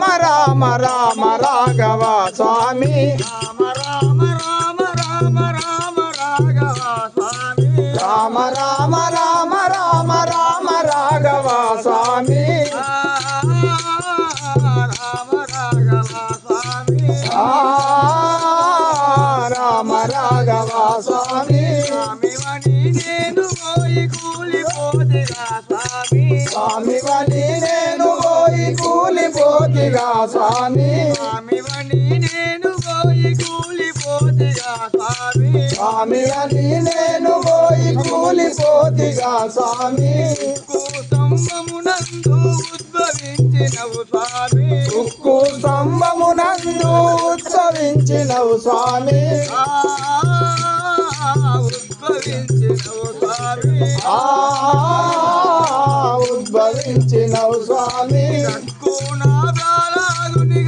రామ రామ రామ రాఘవ స్వామి రామ రామ రామ రామ రామ రాఘవ స్వామి రామ రామ రామ రామ రామ రాఘవ స్వామి రామ రాఘవ స్వామి రామ రాఘవ స్వామి స్వామి వని నేను పోయి స్వామి స్వామి వని స్వామి. స్వామి వని నేను పోయి కూలిపోతిగా స్వామి. స్వామి వని నేను పోయి కూలిపోతిగా స్వామి. కుసంబమునందు ఉద్భవించినవు స్వామి. ఉక్కు స్తంభమునందు ఉత్సవించినవు స్వామి. ఉద్భవించినవు స్వామి. ఆ ఉద్భవించినవు స్వామి.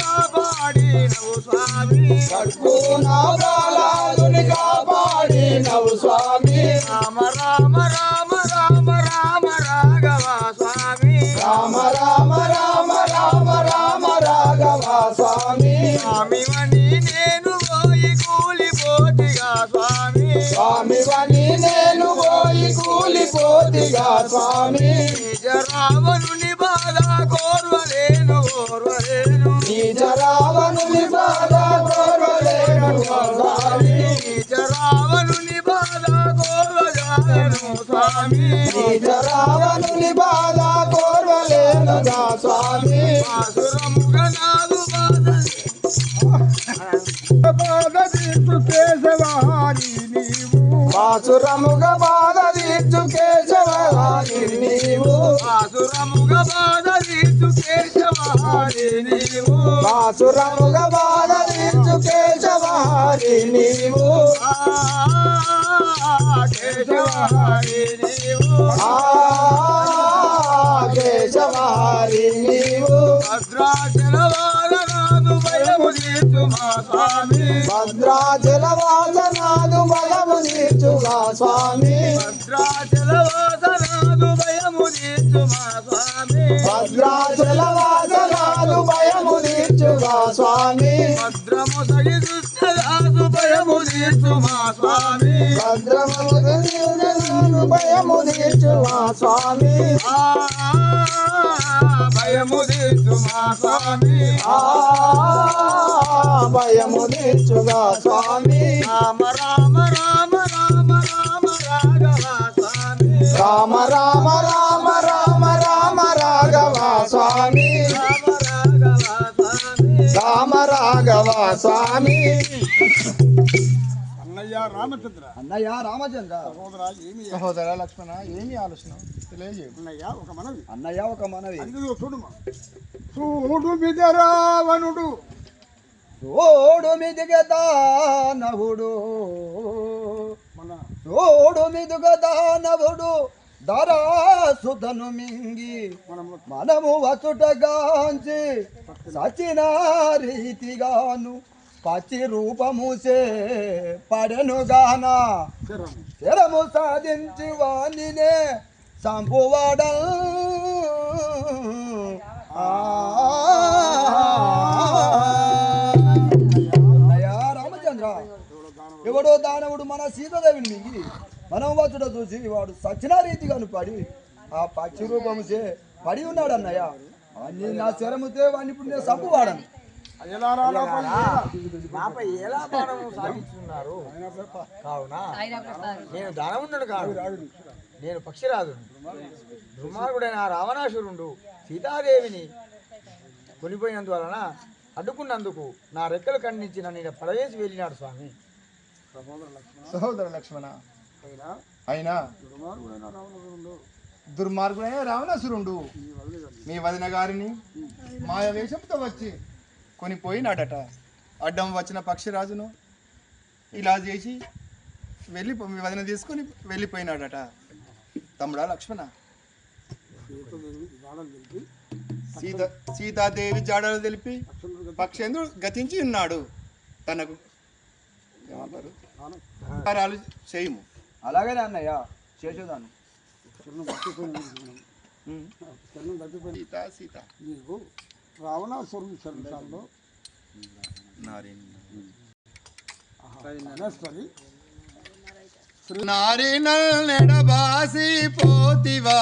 కక్కునా బాలాదునిగా పాడినవు స్వామి. కట్టు నా బాలాదుని కాపాడినవు స్వామి. రామ రామ రామ రామ రామ రాఘవ స్వామి. రామ రామ రామ రామ రామ రాఘవ స్వామి. స్వామి వని నేను పోయి కూలిపోతిగా స్వామి. స్వామి వని నేను పోయి కూలిపోతిగా స్వామి. నిజ రావణుని స్వామి ఆసురముగా నాదు బాధ. తీర్చు కేశవారి నీవు. బాసురముగా బాధ తీర్చు కేశవారి నీవు. ఆసురముగా బాధ తీర్చు కేశవారి నీవు. బాసురముగా బాధ తీర్చు కేశవారి నీవు. కేశవారి నీవు. ఆ నీవు భద్రాచల వారనాదు భయము తీర్చు మా స్వామి. భద్రాచల వాసనాదు బలము తీర్చుగా స్వామి. భద్రాచల వాసనాదు భయము తీర్చు మా స్వామి. భద్రాచల వాసనాదు భయము తీర్చుగా స్వామి. భద్రము సగి దుష్టదాసు భయము మా స్వామి. భద్రము భయము తీర్చుగా స్వామి. ఆ, భయము మా స్వామి. ఆ భయము తీర్చుగా స్వామి? రామ రామ రామ రామ రామ రాఘవ స్వామి. రామ రామ రామ రామ రామ రాఘవ స్వామి. రామ రాఘవ స్వామి. రామ రాఘవ స్వామి. అన్నయ్య రామచంద్ర. అన్నయ్య రామచంద్ర. సహోదర ఏమి సహోదర లక్ష్మణ ఏమి ఆలోచన? తెలియజేయు. అన్నయ్య ఒక మనవి. అన్నయ్య ఒక మనవి. చూడుమా చూడు బిదరావణుడు ఓడు మిదిగ దానవుడు. మన ఓడు మిదుగ దానవుడు. దరాసుధను మింగి మనము వచుటగాంచి సచిన రీతిగాను పచ్చి రూపముసే పడెనుగాన శరము. సాధించి వాణినే సంపువాడ రామచంద్ర. ఎవడో దానవుడు మన సీతాదేవిని మింగి మనం వచ్చుట చూసి వాడు సచిన రీతిగాను పడి ఆ పక్షి రూపముసే పడి ఉన్నాడు అన్నయ్య. అన్ని నా శరముతే వాడిని ఇప్పుడు నేను సాగించున్నారు కావున? నేను దానవుండను కాదు. నేను పక్షిరాజు దుర్మార్గుడైన రావణాసురుడు సీతాదేవిని కొనిపోయినందువలన అడ్డుకున్నందుకు నా రెక్కలు ఖండించి నన్ను పడవేసి వెళ్ళినాడు స్వామి. సహోదర లక్ష్మణ అయినా దుర్మార్గుడైన రావణాసురుడు. మీ వదిన గారిని మాయ వేషంతో వచ్చి కొని పోయినాడట అడ్డం వచ్చిన పక్షిరాజును ఇలా చేసి వెళ్ళి మీ వదిన తీసుకొని వెళ్ళిపోయినాడట. తమ్ముడా లక్ష్మణ. సీత సీతాదేవి జాడలు తెలిపి పక్షేంద్రుడు గతించి ఉన్నాడు. తనకు ఏమంటారు? చేయము. అలాగనే అన్నయ్య చేసేదాను సీత సీత. నీకు రావణాసురుని చరిత్రలో అనేశ్వరి నారినల్ నెడబాసి పోతివా.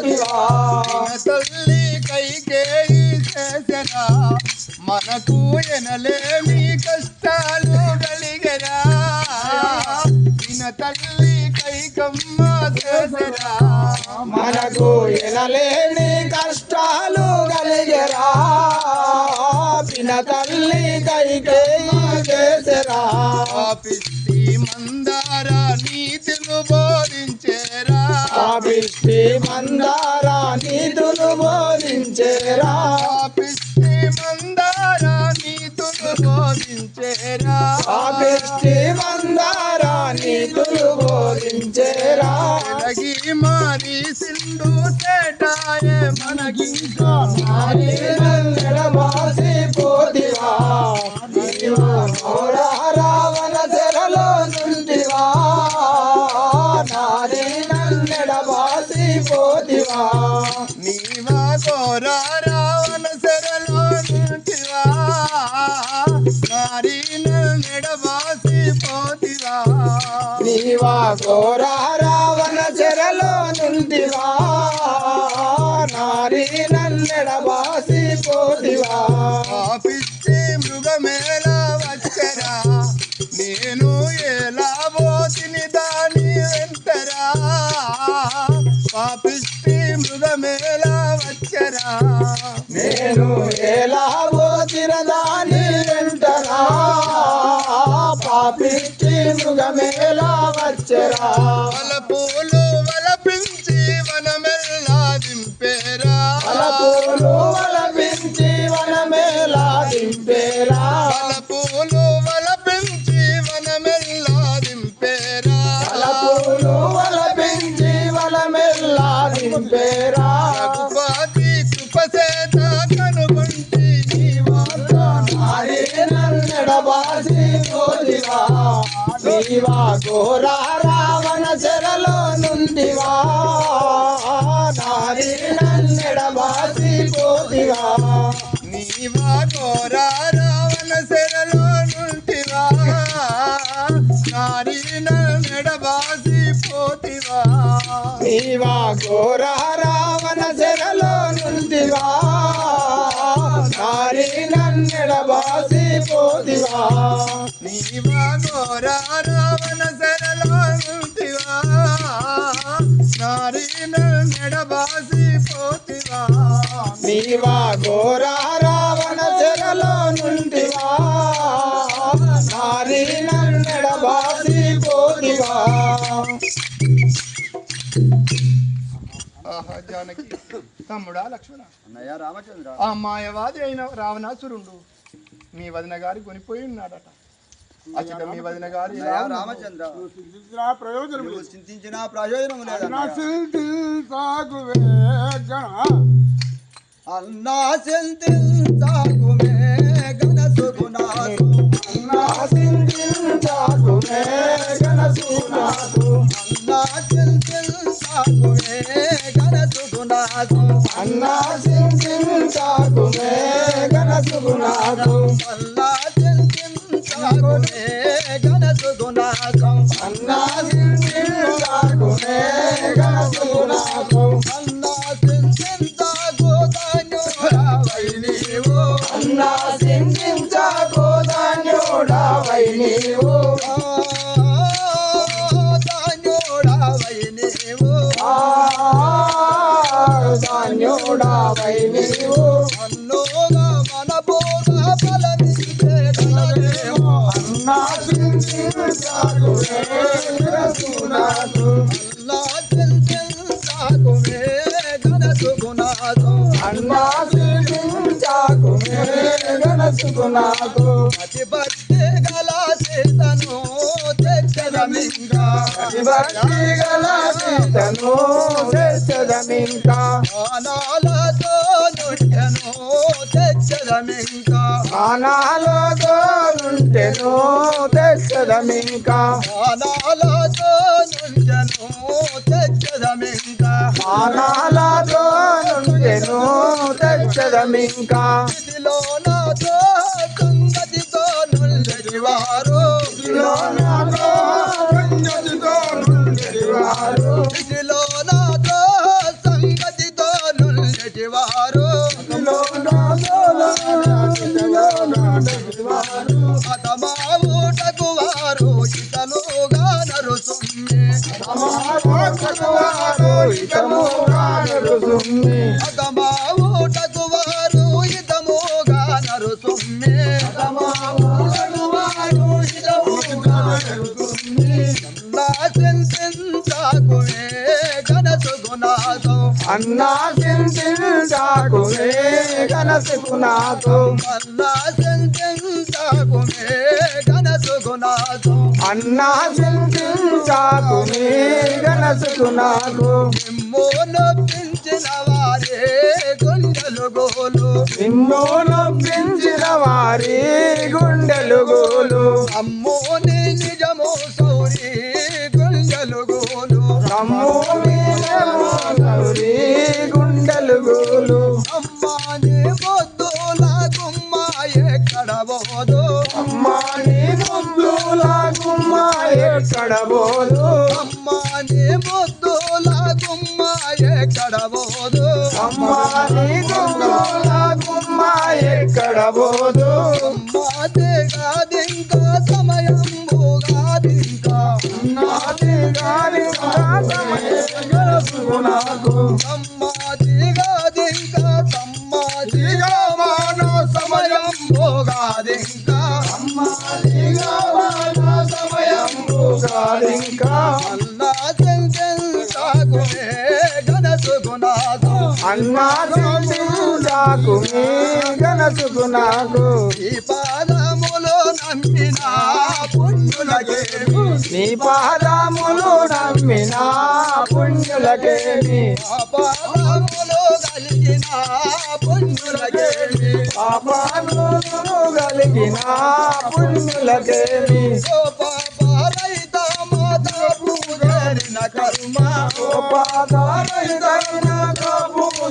తల్లి కైకేయి చేసరా మనకు ఎనలేమి కష్టాలు కలిగరా. విన తల్లి కైకమ్మ చేసరా. మనకు ఎనలేని కష్టాలు కలిగరా. పిన తల్లి కైకేయి చేసరా. పాపిష్టి మందార నీతిను బోధించేరా పాపిష్టి మందార నీతులు బోధించేరా. పాపిష్టి మందార నీతును బోధించేరా. పాపిష్టి మందార నీతులు బోధించేరా. ఎలగి మారి సింధు చేటాయే మనకింకా నారీ నన్నెడబాసి పోతివా. నీవా ఘోర రావణ సెరలో నుంటివా నారీ నెడబాసి పోతివా? నీవా ఘోర రావణ చెరలో నుండివా నారీ నన్నెడబాసి పోతివా? పాపిష్టి మృగమేళ వచ్చరా? నేను ఎలా పోతిని దాని వెంటరా? పాపిష్టి నేను ఎలా పోతిన దాని వెంటరా? పాపిష్టి మృగమేలా వచ్చరా? పూలు నీవా ఘోర రావణ చెరలో నుండివా? నారీ నన్నెడబాసి పోదివా నీవా ఘోర రావణ సెరలో నుంటివా నారీ నెడబాసి పోతివా? నీవా ఘోర రావణ చెరలో నుండివా? నారీ నన్నెడబాసి పోదివా నీవా ఘోరా రావణ సెరలో నుంటివా నారీ నెడబాసి పోతివా. నీవా ఘోర రావణ చెరలో నుండివా నారీ నన్నెడబాసి పోదివా ఆహా జానకి. తమ్ముడా లక్ష్మణ. అన్నయ్య రామచంద్ర. ఆ మాయవాది అయిన రావణాసురుడు. మీ వదిన గారి కొనిపోయి ఉన్నాడట. అచ్చట మీ వదిన గారు. రామచంద్ర. చింతించిన ప్రయోజనం చింతించిన గణ అన్నా చింతించాకుమే గణసుగుణాసు నా సింధించాకుమే గణసునాథు. అన్నా గణసుగుణాసు అన్నా సింధించాకుమే గణసునాథు. అన్నా చింతించాకుమే గణసుగుణాసు అన్నా గణసునాథు. అతి భక్తి గల సీతను తెచ్చదమింకా. భక్తి గల సీతను చేసదమింకా ఆనాలతో నుండెను తెచ్చదమింకా. ఆనాలతో నుంటెను తెచ్చదమింకా ఆనాలతో నుండెను తెచ్చదమింకా. ఆనాలతో నుంటెను తెచ్చదమింకా ఇదిలో నాతో అతమావుటకు వారు ఇతముగా నరుసుమ్మి నా చింతించాకువే గణసు గుణాసం అన్నా చింతించాకువే గణసు అన్నా చింతించాకునే కనసుకునాకు నిమ్ము నొప్పించిన వారే గుండెలు గోలు. నిన్ను నొప్పించిన వారి గుండెలు గోలు. అమ్మోని అమ్మా నీ ముద్దుల గుమ్మ ఎక్కడ బోదు అమ్మాది కాదింకా సమయం కాదింకా నాది గాని నాకు. అమ్మాది కాదింకా సమ్మాదిగా మానో సమయం కాదింకా సమయం ఇంకా అన్నా చెంచాకునే అన్నా నాకు గనసుకు నాకు. ఈ పాదములు నమ్మిన పుణ్యులకేమి నీ పాదములు నమ్మిన పుణ్యులకేమి పాదములు కలిగిన పుణ్యులకేమి పాపను కలిగిన పుణ్యులకేమి ఓ పాప రైత మాత పూజరిన కర్మ. ఓ పాదాలైన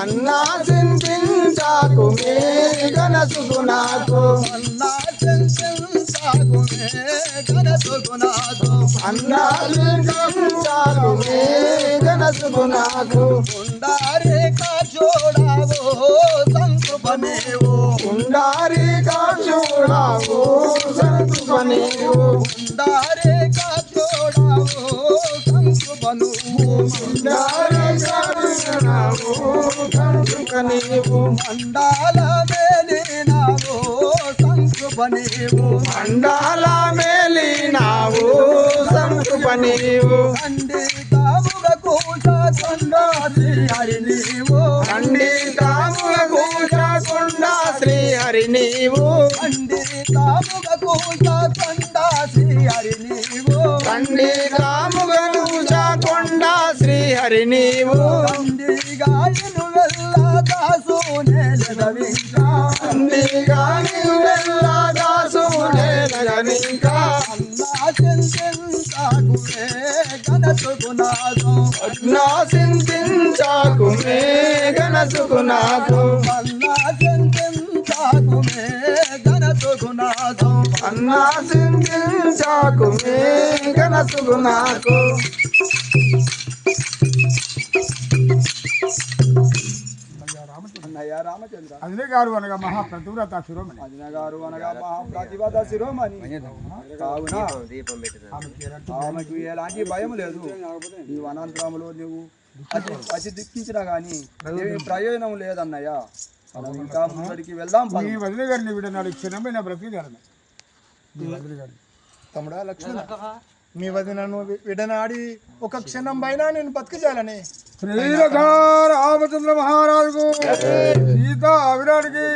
అన్నా చింతించాకు మీ గనసుకు నాకు అల్లా చెంతాకునే గణసుగుణాలు అన్నా చింతించాకు మీ గనసుకు నాకు ఉండారే కా చూడావో సంగ సంతుపనేవు ఉండారి కాశుడావు సంతుపనేవు ఉండారే కాచోడావు సంతుపనువు ఉండారి కాశుడావు సంతుపనేవు మండాల మేలినావు సంతుపనేవు మండాల మేలినావు సంతుపనేవు ఖండితాముగ కూట కొండాసి హరి నీవు ఖండితాముల కూచకుండా శ్రీహరి నీవు ఖండితాముగ కూట కొండాసి హరి నీవు ఖండితాముగ కూచకుండా శ్రీహరి నీవు. ఖండిగాయను వెళ్ళ దాసు నేనగనింకా అన్నా చింతించాకునే గణసుకునాదం నా సింతించాకు మే గనసుకునాకు అన్నా చింతించాకునే గణసుకునాదం అన్నా సింతించాకు మే గనసుకునాకు అన్నయ్య రామచంద్ర. అదినే గారు అనగా మహాప్రతివ్రత శిరోమణి. అదిన గారు అనగా మహాప్రతిభత శిరోమణి. కావున ఆమెకు ఎలాంటి భయం లేదు. ఈ వనాంతరంలో నువ్వు అతి దిక్కించినా గాని ఏమీ ప్రయోజనం లేదన్నయ్య. ఇంకా ముందడికి వెళ్దాం పద. మీ వదిన గారిని విడనాడు క్షణమైన గారిని తమ్ముడా లక్ష్మణ. మీ వదినను వి- విడనాడి ఒక క్షణం పైన నేను బతికించాలని శ్రీరథ రామచంద్ర మహారాజుకు సీతా విరాడికి